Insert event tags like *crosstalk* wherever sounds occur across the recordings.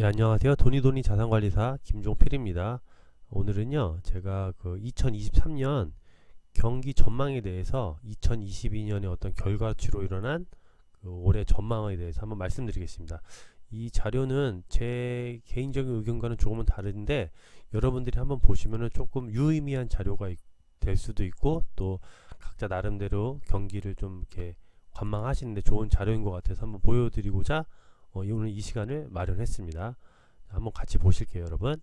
네, 안녕하세요. 돈이돈이 자산관리사 김종필입니다. 오늘은요, 제가 그 2023년 경기 전망에 대해서 2022년에 어떤 결과치로 일어난 그 올해 전망에 대해서 한번 말씀드리겠습니다. 이 자료는 제 개인적인 의견과는 조금은 다른데 여러분들이 한번 보시면은 조금 유의미한 자료가 있- 될 수도 있고 또 각자 나름대로 경기를 좀 이렇게 관망하시는데 좋은 자료인 것 같아서 한번 보여드리고자 어, 이- 오늘 이 시간을 마련했습니다. 한번 같이 보실게요, 여러분.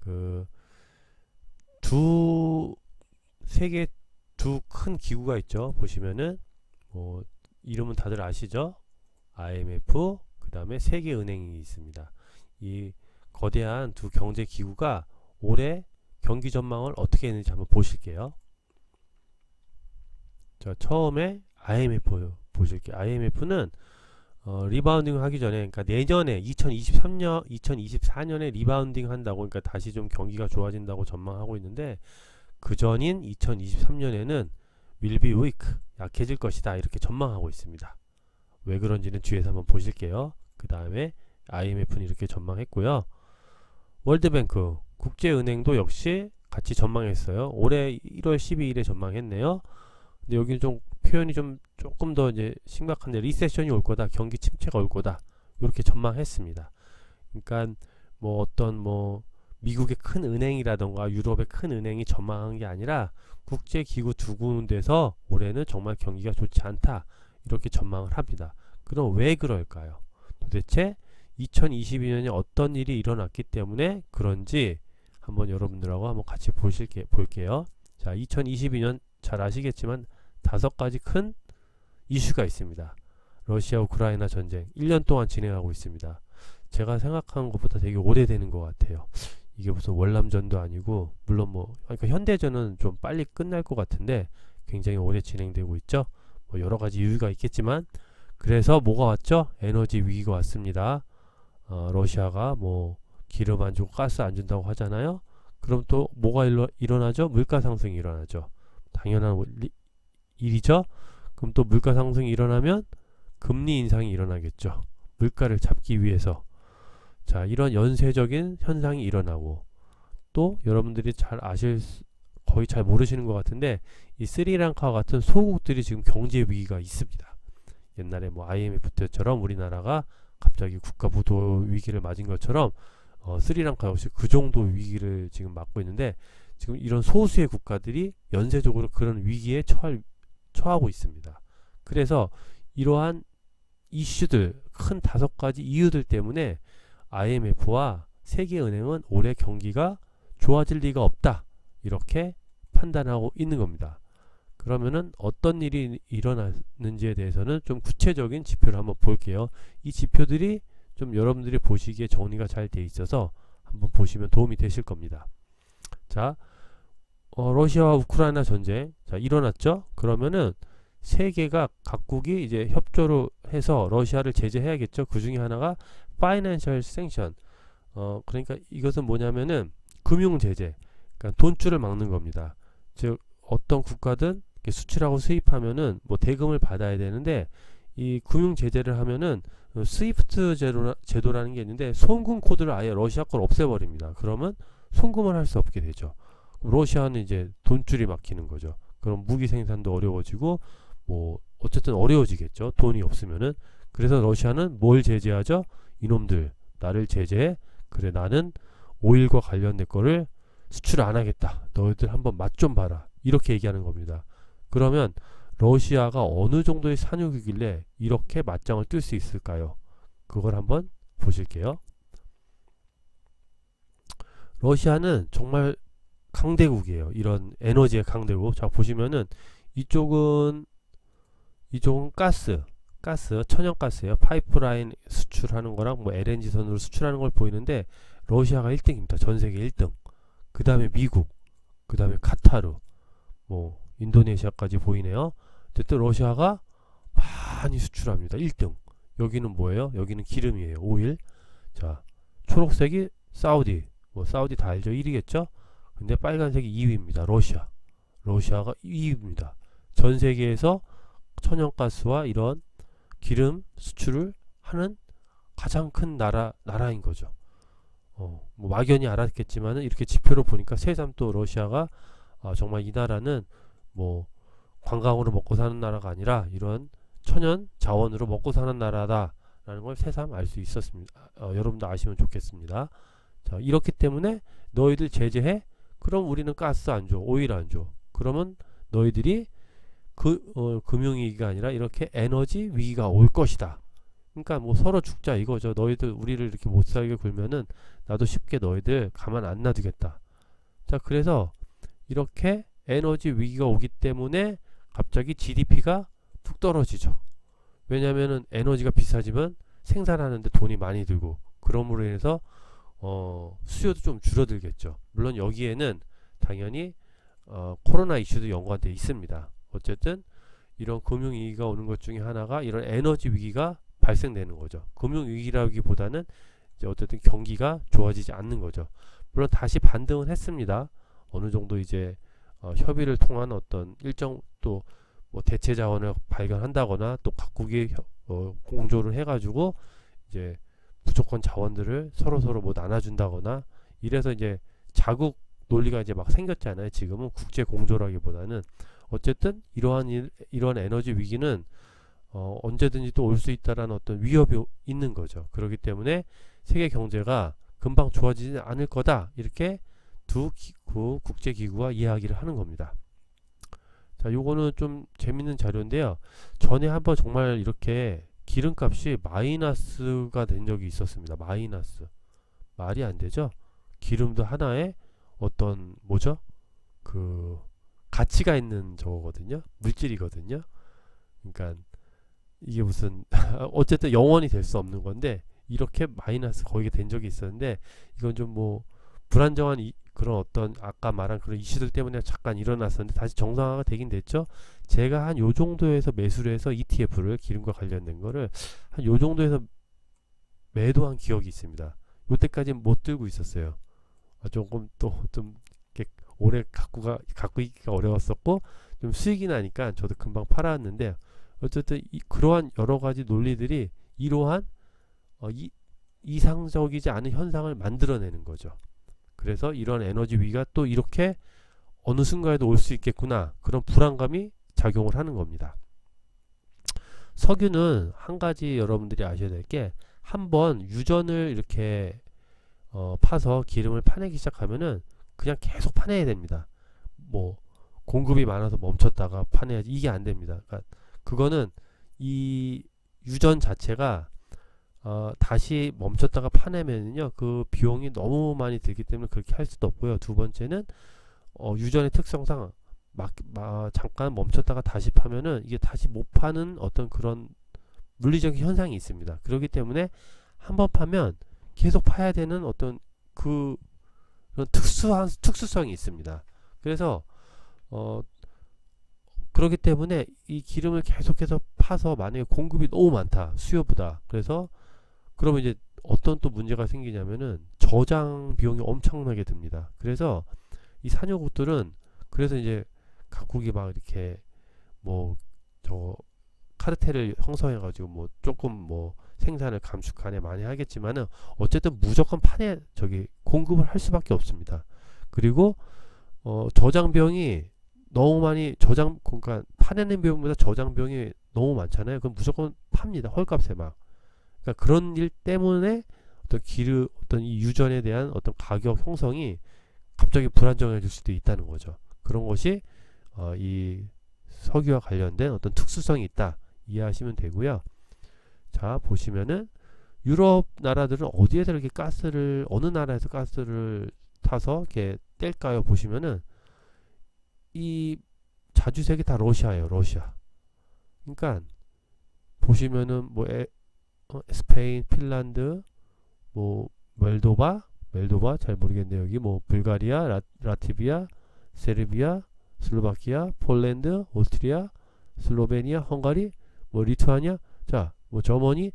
그 두 세계 두큰 기구가 있죠. 보시면은 뭐 이름은 다들 아시죠? IMF 그 다음에 세계 은행이 있습니다. 이 거대한 두 경제 기구가 올해 경기 전망을 어떻게 했는지 한번 보실게요. 자, 처음에 IMF 보실게요. IMF는 어, 리바운딩 하기 전에 그러니까 내년에 2023년 2024년에 리바운딩 한다고 그러니까 다시 좀 경기가 좋아진다고 전망하고 있는데 그 전인 2023년에는 will be weak 약해질 것이다 이렇게 전망하고 있습니다. 왜 그런지는 뒤에서 한번 보실게요. 그 다음에 IMF는 이렇게 전망했고요. 월드뱅크 국제은행도 역시 같이 전망했어요. 올해 1월 12일에 전망했네요. 근데 여기는 좀 표현이 좀 조금 더 이제 심각한데 리세션이 올 거다, 경기 침체가 올 거다 이렇게 전망했습니다. 그러니까 뭐 어떤 뭐 미국의 큰 은행이라던가 유럽의 큰 은행이 전망한 게 아니라 국제 기구 두 군데서 올해는 정말 경기가 좋지 않다 이렇게 전망을 합니다. 그럼 왜 그럴까요? 도대체 2022년에 어떤 일이 일어났기 때문에 그런지 한번 여러분들하고 한번 같이 보실게 볼게요. 자, 2022년 잘 아시겠지만 다섯 가지 큰 이슈가 있습니다. 러시아 우크라이나 전쟁 1년 동안 진행하고 있습니다. 제가 생각한 것보다 되게 오래되는 것 같아요. 이게 무슨 월남전도 아니고 물론 뭐 그러니까 현대전은 좀 빨리 끝날 것 같은데 굉장히 오래 진행되고 있죠. 뭐 여러 가지 이유가 있겠지만 그래서 뭐가 왔죠? 에너지 위기가 왔습니다. 어, 러시아가 뭐 기름 안 주고 가스 안 준다고 하잖아요. 그럼 또 뭐가 일어, 일어나죠? 물가 상승이 일어나죠. 당연한 원리- 일이죠. 그럼 또 물가 상승이 일어나면 금리 인상이 일어나겠죠. 물가를 잡기 위해서. 자, 이런 연쇄적인 현상이 일어나고 또 여러분들이 잘 아실 수- 거의 잘 모르시는 것 같은데 이 스리랑카와 같은 소국들이 지금 경제 위기가 있습니다. 옛날에 뭐 IMF 때처럼 우리나라가 갑자기 국가 부도 위기를 맞은 것처럼 어, 스리랑카 역시 그 정도 위기를 지금 맞고 있는데 지금 이런 소수의 국가들이 연쇄적으로 그런 위기에 처할, 처하고 있습니다. 그래서 이러한 이슈들 큰 다섯 가지 이유들 때문에 IMF와 세계은행은 올해 경기가 좋아질 리가 없다 이렇게 판단하고 있는 겁니다. 그러면은 어떤 일이 일어났는지에 대해서는 좀 구체적인 지표를 한번 볼게요. 이 지표들이 좀 여러분들이 보시기에 정리가 잘 돼 있어서 한번 보시면 도움이 되실 겁니다. 자, 어, 러시아와 우크라이나 전쟁 자 일어났죠? 그러면은 세계가 각국이 이제 협조를 해서 러시아를 제재해야겠죠. 그 중에 하나가 파이낸셜 생션. 어 그러니까 이것은 뭐냐면은 금융 제재. 그러니까 돈줄을 막는 겁니다. 즉 어떤 국가든 수출하고 수입하면은 뭐 대금을 받아야 되는데 이 금융 제재를 하면은 어, 스위프트 제도라, 제도라는 게 있는데 송금 코드를 아예 러시아 걸 없애버립니다. 그러면 송금을 할 수 없게 되죠. 러시아는 이제 돈줄이 막히는 거죠. 그럼 무기 생산도 어려워지고 뭐 어쨌든 어려워지겠죠. 돈이 없으면은 그래서 러시아는 뭘 제재하죠? 이놈들 나를 제재해. 그래 나는 오일과 관련된 거를 수출 안 하겠다. 너희들 한번 맛 좀 봐라. 이렇게 얘기하는 겁니다. 그러면 러시아가 어느 정도의 산육이길래 이렇게 맞짱을 뜰 수 있을까요? 그걸 한번 보실게요. 러시아는 정말 강대국이에요. 이런 에너지의 강대국. 자, 보시면은 이쪽은 이쪽은 가스, 가스, 천연가스예요. 파이프라인 수출하는 거랑 뭐 LNG 선으로 수출하는 걸 보이는데 러시아가 1등입니다. 전 세계 1등. 그 다음에 미국, 그 다음에 카타르, 뭐 인도네시아까지 보이네요. 어쨌든 러시아가 많이 수출합니다. 1등. 여기는 뭐예요? 여기는 기름이에요. 오일. 자, 초록색이 사우디. 뭐 사우디 다 알죠? 1위겠죠? 근데 빨간색이 2위입니다. 러시아. 러시아가 2위입니다. 전 세계에서 천연가스와 이런 기름 수출을 하는 가장 큰 나라 나라인 거죠. 어, 뭐 막연히 알았겠지만은 이렇게 지표로 보니까 새삼 또 러시아가 아, 정말 이 나라는 뭐 관광으로 먹고 사는 나라가 아니라 이런 천연 자원으로 먹고 사는 나라다라는 걸 새삼 알 수 있었습니다. 어, 여러분도 아시면 좋겠습니다. 자, 이렇기 때문에 너희들 제재해? 그럼 우리는 가스 안 줘, 오일 안 줘. 그러면 너희들이 그 어, 금융위기가 아니라 이렇게 에너지 위기가 올 것이다. 그러니까 뭐 서로 죽자 이거죠. 너희들 우리를 이렇게 못 살게 굴면은 나도 쉽게 너희들 가만 안 놔두겠다. 자, 그래서 이렇게 에너지 위기가 오기 때문에 갑자기 GDP가 툭 떨어지죠. 왜냐면은 에너지가 비싸지만 생산하는데 돈이 많이 들고 그럼으로 인해서 어, 수요도 좀 줄어들겠죠. 물론 여기에는 당연히 어, 코로나 이슈도 연관돼 있습니다. 어쨌든 이런 금융 위기가 오는 것 중에 하나가 이런 에너지 위기가 발생되는 거죠. 금융 위기라기보다는 이제 어쨌든 경기가 좋아지지 않는 거죠. 물론 다시 반등은 했습니다. 어느 정도 이제 어, 협의를 통한 어떤 일정 또 뭐 대체 자원을 발견한다거나 또 각국이 협- 어, 공조를 해가지고 이제 부족한 자원들을 서로 서로 뭐 나눠준다거나 이래서 이제 자국 논리가 이제 막 생겼잖아요. 지금은 국제 공조라기보다는 어쨌든 이러한 일, 이러한 에너지 위기는 어, 언제든지 또 올 수 있다라는 어떤 위협이 오- 있는 거죠. 그렇기 때문에 세계 경제가 금방 좋아지지 않을 거다 이렇게 두 기구 국제 기구가 이야기를 하는 겁니다. 자, 요거는 좀 재밌는 자료인데요. 전에 한번 정말 이렇게 기름값이 마이너스가 된 적이 있었습니다. 마이너스. 말이 안 되죠? 기름도 하나의 어떤 뭐죠? 그 가치가 있는 저거거든요. 물질이거든요. 그러니까 이게 무슨 *laughs* 어쨌든 영원히 될 수 없는 건데 이렇게 마이너스 거기가 된 적이 있었는데 이건 좀 뭐 불안정한 이, 그런 어떤 아까 말한 그런 이슈들 때문에 잠깐 일어났었는데 다시 정상화가 되긴 됐죠. 제가 한 요 정도에서 매수를 해서 ETF를 기름과 관련된 거를 한 요 정도에서 매도한 기억이 있습니다. 요때까지 못 들고 있었어요. 아, 조금 또 좀 오래 갖고가 갖고 있기가 어려웠었고 좀 수익이 나니까 저도 금방 팔아왔는데 어쨌든 이, 그러한 여러 가지 논리들이 이러한 어, 이, 이상적이지 않은 현상을 만들어내는 거죠. 그래서 이런 에너지 위기가 또 이렇게 어느 순간에도 올 수 있겠구나 그런 불안감이 작용을 하는 겁니다. 석유는 한 가지 여러분들이 아셔야 될 게 한번 유전을 이렇게 어, 파서 기름을 파내기 시작하면은 그냥 계속 파내야 됩니다. 뭐 공급이 많아서 멈췄다가 파내야지 이게 안 됩니다. 그러니까 그거는 이 유전 자체가 어, 다시 멈췄다가 파내면은요 그 비용이 너무 많이 들기 때문에 그렇게 할 수도 없고요. 두 번째는 어, 유전의 특성상 막, 막 잠깐 멈췄다가 다시 파면은 이게 다시 못 파는 어떤 그런 물리적인 현상이 있습니다. 그렇기 때문에 한 번 파면 계속 파야 되는 어떤 그 그런 특수한 특수성이 있습니다. 그래서 어 그렇기 때문에 이 기름을 계속해서 파서 만약에 공급이 너무 많다 수요보다 그래서 그러면 이제 어떤 또 문제가 생기냐면은 저장 비용이 엄청나게 듭니다. 그래서 이 산유국들은 그래서 이제 각국이 막 이렇게 뭐 저 카르텔을 형성해 가지고 뭐 조금 뭐 생산을 감축하네 많이 하겠지만은 어쨌든 무조건 판에 저기 공급을 할 수밖에 없습니다. 그리고 어 저장 비용이 너무 많이 저장 그러니까 파내는 비용보다 저장 비용이 너무 많잖아요. 그럼 무조건 팝니다. 헐값에 막. 그러니까 그런 일 때문에 어떤 기르 어떤 이 유전에 대한 어떤 가격 형성이 갑자기 불안정해질 수도 있다는 거죠. 그런 것이 어, 이 석유와 관련된 어떤 특수성이 있다 이해하시면 되고요. 자 보시면은 유럽 나라들은 어디에서 이렇게 가스를 어느 나라에서 가스를 타서 이렇게 뗄까요? 보시면은 이 자주색이 다 러시아예요. 러시아. 그러니까 보시면은 뭐 에, 어, 스페인, 핀란드, 뭐 멜도바, 멜도바 잘 모르겠네요. 여기 뭐 불가리아, 라, 라티비아, 세르비아, 슬로바키아, 폴란드, 오스트리아, 슬로베니아, 헝가리, 뭐 리투아니아, 자, 뭐 저머니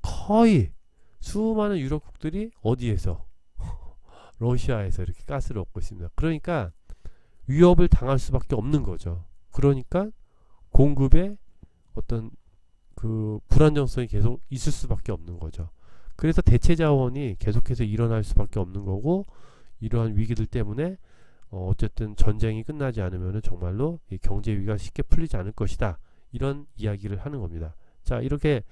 거의 수많은 유럽국들이 어디에서 *laughs* 러시아에서 이렇게 가스를 얻고 있습니다. 그러니까 위협을 당할 수밖에 없는 거죠. 그러니까 공급에 어떤 그 불안정성이 계속 있을 수밖에 없는 거죠. 그래서 대체 자원이 계속해서 일어날 수밖에 없는 거고 이러한 위기들 때문에 어, 어쨌든 전쟁이 끝나지 않으면 정말로 이 경제 위기가 쉽게 풀리지 않을 것이다. 이런 이야기를 하는 겁니다. 자, 이렇게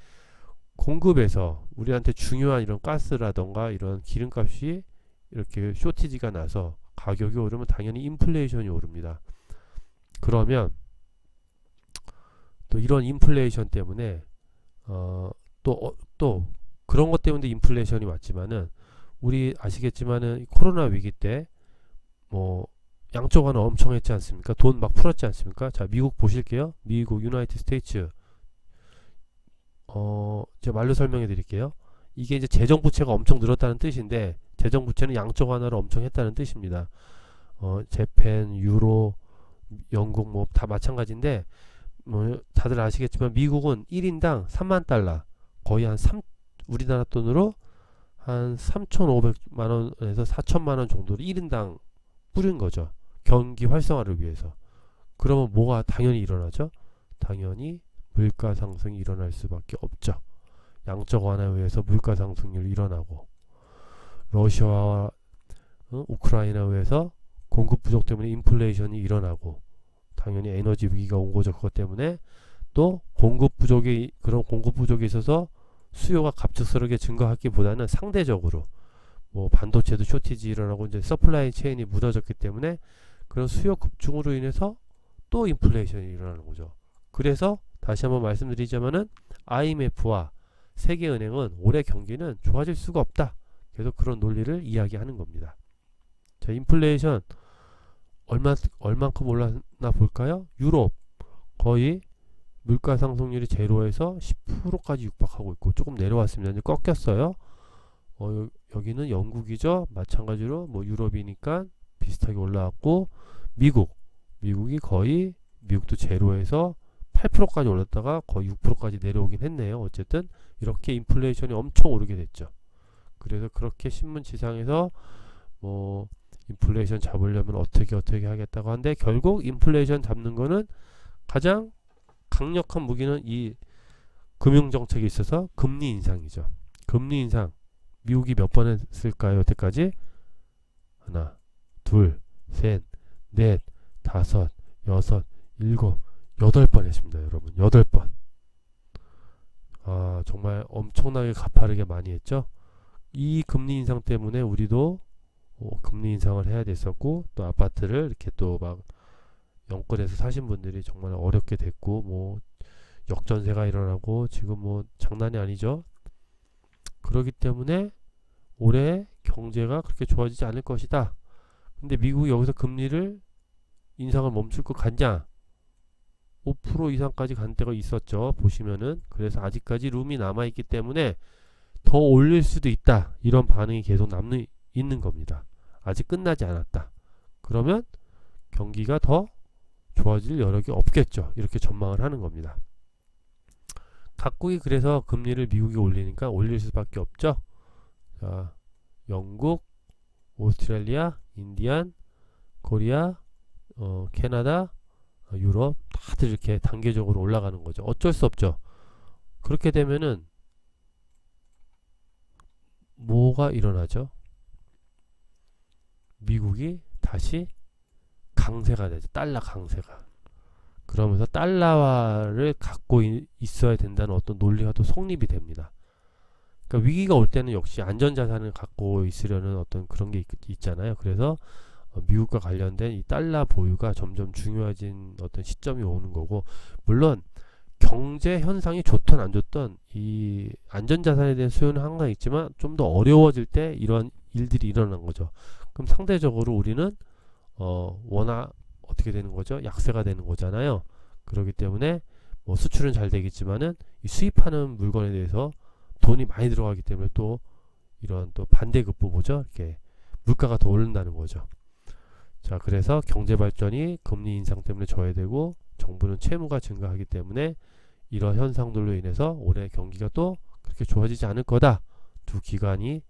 공급에서 우리한테 중요한 이런 가스라던가 이런 기름값이 이렇게 쇼티지가 나서 가격이 오르면 당연히 인플레이션이 오릅니다. 그러면 또 이런 인플레이션 때문에 어, 또, 어, 또 그런 것 때문에 인플레이션이 왔지만은 우리 아시겠지만은 이 코로나 위기 때 뭐 양쪽 하나 엄청 했지 않습니까? 돈 막 풀었지 않습니까? 자, 미국 보실게요. 미국 유나이티드 스테이츠 어, 제가 말로 설명해 드릴게요. 이게 이제 재정 부채가 엄청 늘었다는 뜻인데 재정 부채는 양쪽 하나로 엄청 했다는 뜻입니다. 어, 재팬, 유로, 영국 뭐 다 마찬가지인데 뭐 다들 아시겠지만 미국은 1인당 3만 달러 거의 한 3, 우리나라 돈으로 한 3,500만 원에서 4천만 원 정도를 1인당 뿌린 거죠. 경기 활성화를 위해서. 그러면 뭐가 당연히 일어나죠? 당연히 물가 상승이 일어날 수밖에 없죠. 양적 완화에 의해서 물가 상승률이 일어나고 러시아와 어? 우크라이나에 의해서 공급 부족 때문에 인플레이션이 일어나고 당연히 에너지 위기가 온 거죠. 그것 때문에 또 공급 부족이 그런 공급 부족이 있어서 수요가 갑작스럽게 증가하기보다는 상대적으로 뭐 반도체도 쇼티지 일어나고 이제 서플라이 체인이 무너졌기 때문에 그런 수요 급증으로 인해서 또 인플레이션이 일어나는 거죠. 그래서 다시 한번 말씀드리자면은 IMF와 세계은행은 올해 경기는 좋아질 수가 없다. 계속 그런 논리를 이야기하는 겁니다. 자, 인플레이션 얼마 얼만큼 올랐나 볼까요? 유럽 거의 물가 상승률이 제로에서 10%까지 육박하고 있고 조금 내려왔습니다. 이제 꺾였어요. 어, 여, 기는 영국이죠. 마찬가지로 뭐 유럽이니까 비슷하게 올라왔고 미국 미국이 거의 미국도 제로에서 8%까지 올랐다가 거의 6%까지 내려오긴 했네요. 어쨌든 이렇게 인플레이션이 엄청 오르게 됐죠. 그래서 그렇게 신문 지상에서 뭐 인플레이션 잡으려면 어떻게 어떻게 하겠다고 하는데 결국 인플레이션 잡는 거는 가장 강력한 무기는 이 금융 정책에 있어서 금리 인상이죠. 금리 인상 미국이 몇 번 했을까요? 여태까지 하나, 둘, 셋, 넷, 다섯, 여섯, 일곱, 여덟 번 했습니다, 여러분. 여덟 번. 아, 정말 엄청나게 가파르게 많이 했죠. 이 금리 인상 때문에 우리도 어, 금리 인상을 해야 됐었고 또 아파트를 이렇게 또 막 영끌해서 사신 분들이 정말 어렵게 됐고 뭐 역전세가 일어나고 지금 뭐 장난이 아니죠. 그러기 때문에 올해 경제가 그렇게 좋아지지 않을 것이다. 근데 미국이 여기서 금리를 인상을 멈출 것 같냐? 5% 이상까지 간 때가 있었죠. 보시면은 그래서 아직까지 룸이 남아 있기 때문에 더 올릴 수도 있다. 이런 반응이 계속 남는 있는 겁니다. 아직 끝나지 않았다. 그러면 경기가 더 좋아질 여력이 없겠죠. 이렇게 전망을 하는 겁니다. 각국이 그래서 금리를 미국이 올리니까 올릴 수밖에 없죠. 자, 영국, 오스트레일리아, 인디안, 코리아, 어, 캐나다, 어, 유럽 다들 이렇게 단계적으로 올라가는 거죠. 어쩔 수 없죠. 그렇게 되면은 뭐가 일어나죠? 미국이 다시 강세가 되죠. 달러 강세가. 그러면서 달러화를 갖고 이, 있어야 된다는 어떤 논리가 또 성립이 됩니다. 그러니까 위기가 올 때는 역시 안전자산을 갖고 있으려는 어떤 그런 게 있, 잖아요 그래서 어, 미국과 관련된 이 달러 보유가 점점 중요해진 어떤 시점이 오는 거고 물론 경제 현상이 좋든 안 좋든 이 안전자산에 대한 수요는 항상 있지만 좀 더 어려워질 때 이런 일들이 일어난 거죠. 그럼 상대적으로 우리는 어 워낙 어떻게 되는 거죠? 약세가 되는 거잖아요. 그렇기 때문에 뭐 수출은 잘 되겠지만은 이 수입하는 물건에 대해서 돈이 많이 들어가기 때문에 또 이런 또 반대급부 보죠. 이렇게 물가가 더 오른다는 거죠. 자, 그래서 경제 발전이 금리 인상 때문에 저해되고 정부는 채무가 증가하기 때문에 이런 현상들로 인해서 올해 경기가 또 그렇게 좋아지지 않을 거다. 두 기관이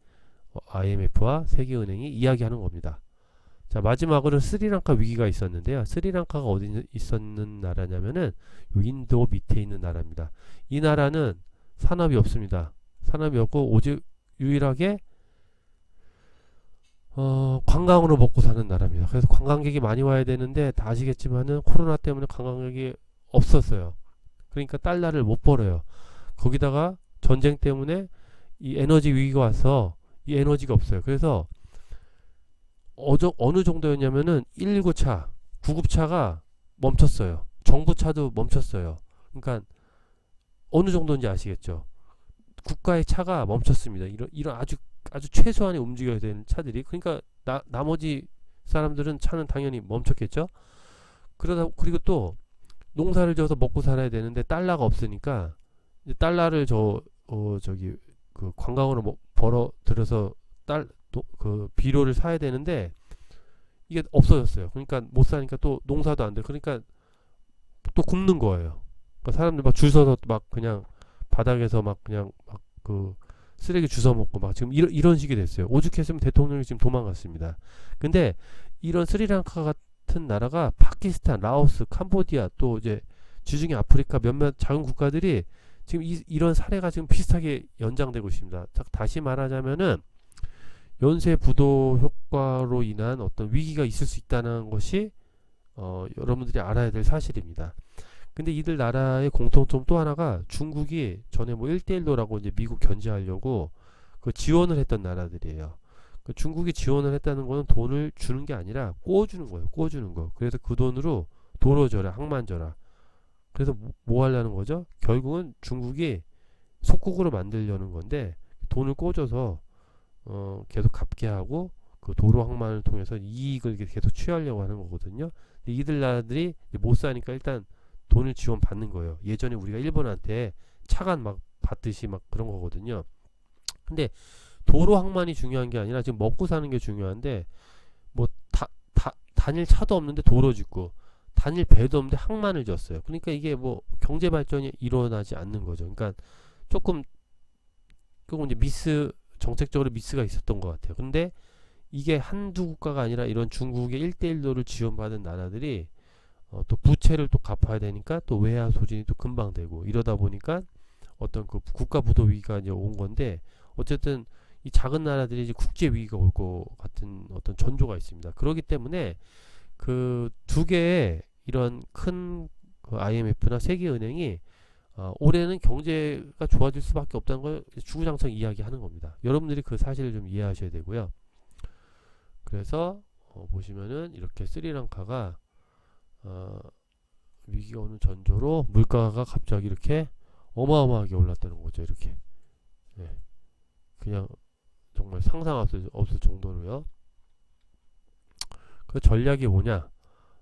IMF와 세계은행이 이야기하는 겁니다. 자 마지막으로 스리랑카 위기가 있었는데요. 스리랑카가 어디 있었는 나라냐면은 인도 밑에 있는 나라입니다. 이 나라는 산업이 없습니다. 산업이 없고 오직 유일하게 어, 관광으로 먹고 사는 나라입니다. 그래서 관광객이 많이 와야 되는데 다 아시겠지만은 코로나 때문에 관광객이 없었어요. 그러니까 달러를 못 벌어요. 거기다가 전쟁 때문에 이 에너지 위기가 와서 이 에너지가 없어요. 그래서 어저, 어느 정도였냐면은 119차, 구급차가 멈췄어요. 정부차도 멈췄어요. 그러니까 어느 정도인지 아시겠죠? 국가의 차가 멈췄습니다. 이런 이런 아주 아주 최소한의 움직여야 되는 차들이 그러니까 나, 나머지 사람들은 차는 당연히 멈췄겠죠. 그러다 그리고 또 농사를 지어서 먹고 살아야 되는데 달러가 없으니까 달러를 저 어, 저기 그 관광으로 뭐 벌어 들여서 딸 그 비료를 사야 되는데 이게 없어졌어요. 그러니까 못 사니까 또 농사도 안 돼. 그러니까 또 굶는 거예요. 그러니까 사람들 막 줄 서서 막 그냥 바닥에서 막 그냥 막 그 쓰레기 주워 먹고 막 지금 이런 이런 식이 됐어요. 오죽했으면 대통령이 지금 도망갔습니다. 근데 이런 스리랑카 같은 나라가 파키스탄, 라오스, 캄보디아 또 이제 지중해 아프리카 몇몇 작은 국가들이 지금 이, 이런 사례가 지금 비슷하게 연장되고 있습니다. 자, 다시 말하자면은 연쇄 부도 효과로 인한 어떤 위기가 있을 수 있다는 것이 어, 여러분들이 알아야 될 사실입니다. 근데 이들 나라의 공통점 또 하나가 중국이 전에 뭐 1대1로라고 이제 미국 견제하려고 그 지원을 했던 나라들이에요. 그 중국이 지원을 했다는 거는 돈을 주는 게 아니라 꼬주는 거예요. 꼬주는 거. 그래서 그 돈으로 도로 져라, 항만 져라. 그래서 뭐, 뭐 하려는 거죠? 결국은 중국이 속국으로 만들려는 건데 돈을 꿔줘서 어, 계속 갚게 하고 그 도로 항만을 통해서 이익을 계속 취하려고 하는 거거든요. 이들 나라들이 못 사니까 일단 돈을 지원 받는 거예요. 예전에 우리가 일본한테 차관 막 받듯이 막 그런 거거든요. 근데 도로 항만이 중요한 게 아니라 지금 먹고 사는 게 중요한데 뭐 다, 다, 다닐 차도 없는데 도로 짓고 다닐 배도 없는데 항만을 졌어요. 그러니까 이게 뭐 경제 발전이 일어나지 않는 거죠. 그러니까 조금 조금 이제 미스 정책적으로 미스가 있었던 것 같아요. 근데 이게 한두 국가가 아니라 이런 중국의 1대1도를 지원받은 나라들이 어, 또 부채를 또 갚아야 되니까 또 외화 소진이 또 금방 되고 이러다 보니까 어떤 그 국가 부도 위기가 이제 온 건데 어쨌든 이 작은 나라들이 이제 국제 위기가 올 것 같은 어떤 전조가 있습니다. 그렇기 때문에 그 두 개의 이런 큰 그 IMF나 세계은행이 어, 올해는 경제가 좋아질 수밖에 없다는 걸 주구장창 이야기하는 겁니다. 여러분들이 그 사실을 좀 이해하셔야 되고요. 그래서 어, 보시면은 이렇게 스리랑카가 어, 위기가 오는 전조로 물가가 갑자기 이렇게 어마어마하게 올랐다는 거죠. 이렇게 네. 그냥 정말 상상 없을, 없을 정도로요. 그 전략이 뭐냐?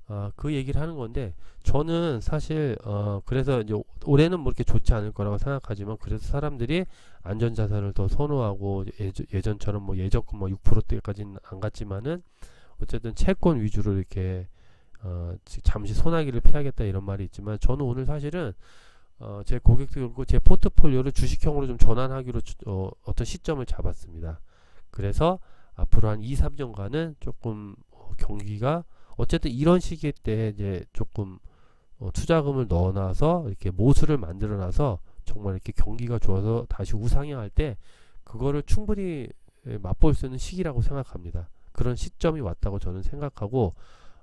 아, 그 얘기를 하는 건데 저는 사실 어 그래서 이제 올해는 뭐 이렇게 좋지 않을 거라고 생각하지만 그래서 사람들이 안전 자산을 더 선호하고 예전, 처럼뭐 예적금 뭐 6%대까지는 안 갔지만은 어쨌든 채권 위주로 이렇게 어 잠시 소나기를 피하겠다 이런 말이 있지만 저는 오늘 사실은 어 제 고객들 그리고 제 포트폴리오를 주식형으로 좀 전환하기로 어 어떤 시점을 잡았습니다. 그래서 앞으로 한 2, 3년간은 조금 어 경기가 어쨌든 이런 시기 때 이제 조금 어, 투자금을 넣어놔서 이렇게 모수를 만들어놔서 정말 이렇게 경기가 좋아서 다시 우상향할 때 그거를 충분히 예, 맛볼 수 있는 시기라고 생각합니다. 그런 시점이 왔다고 저는 생각하고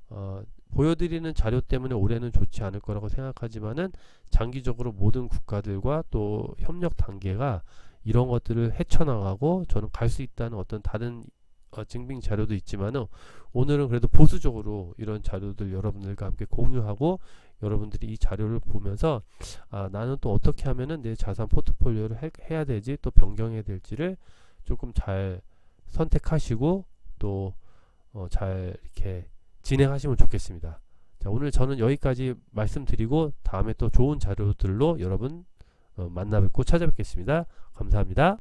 어, 보여드리는 자료 때문에 올해는 좋지 않을 거라고 생각하지만은 장기적으로 모든 국가들과 또 협력 단계가 이런 것들을 헤쳐나가고 저는 갈 수 있다는 어떤 다른 어, 증빙 자료도 있지만은 오늘은 그래도 보수적으로 이런 자료들 여러분들과 함께 공유하고 여러분들이 이 자료를 보면서 아, 나는 또 어떻게 하면은 내 자산 포트폴리오를 해, 해야 되지 또 변경해야 될지를 조금 잘 선택하시고 또 어, 잘 이렇게 진행하시면 좋겠습니다. 자, 오늘 저는 여기까지 말씀드리고 다음에 또 좋은 자료들로 여러분 어, 만나 뵙고 찾아뵙겠습니다. 감사합니다.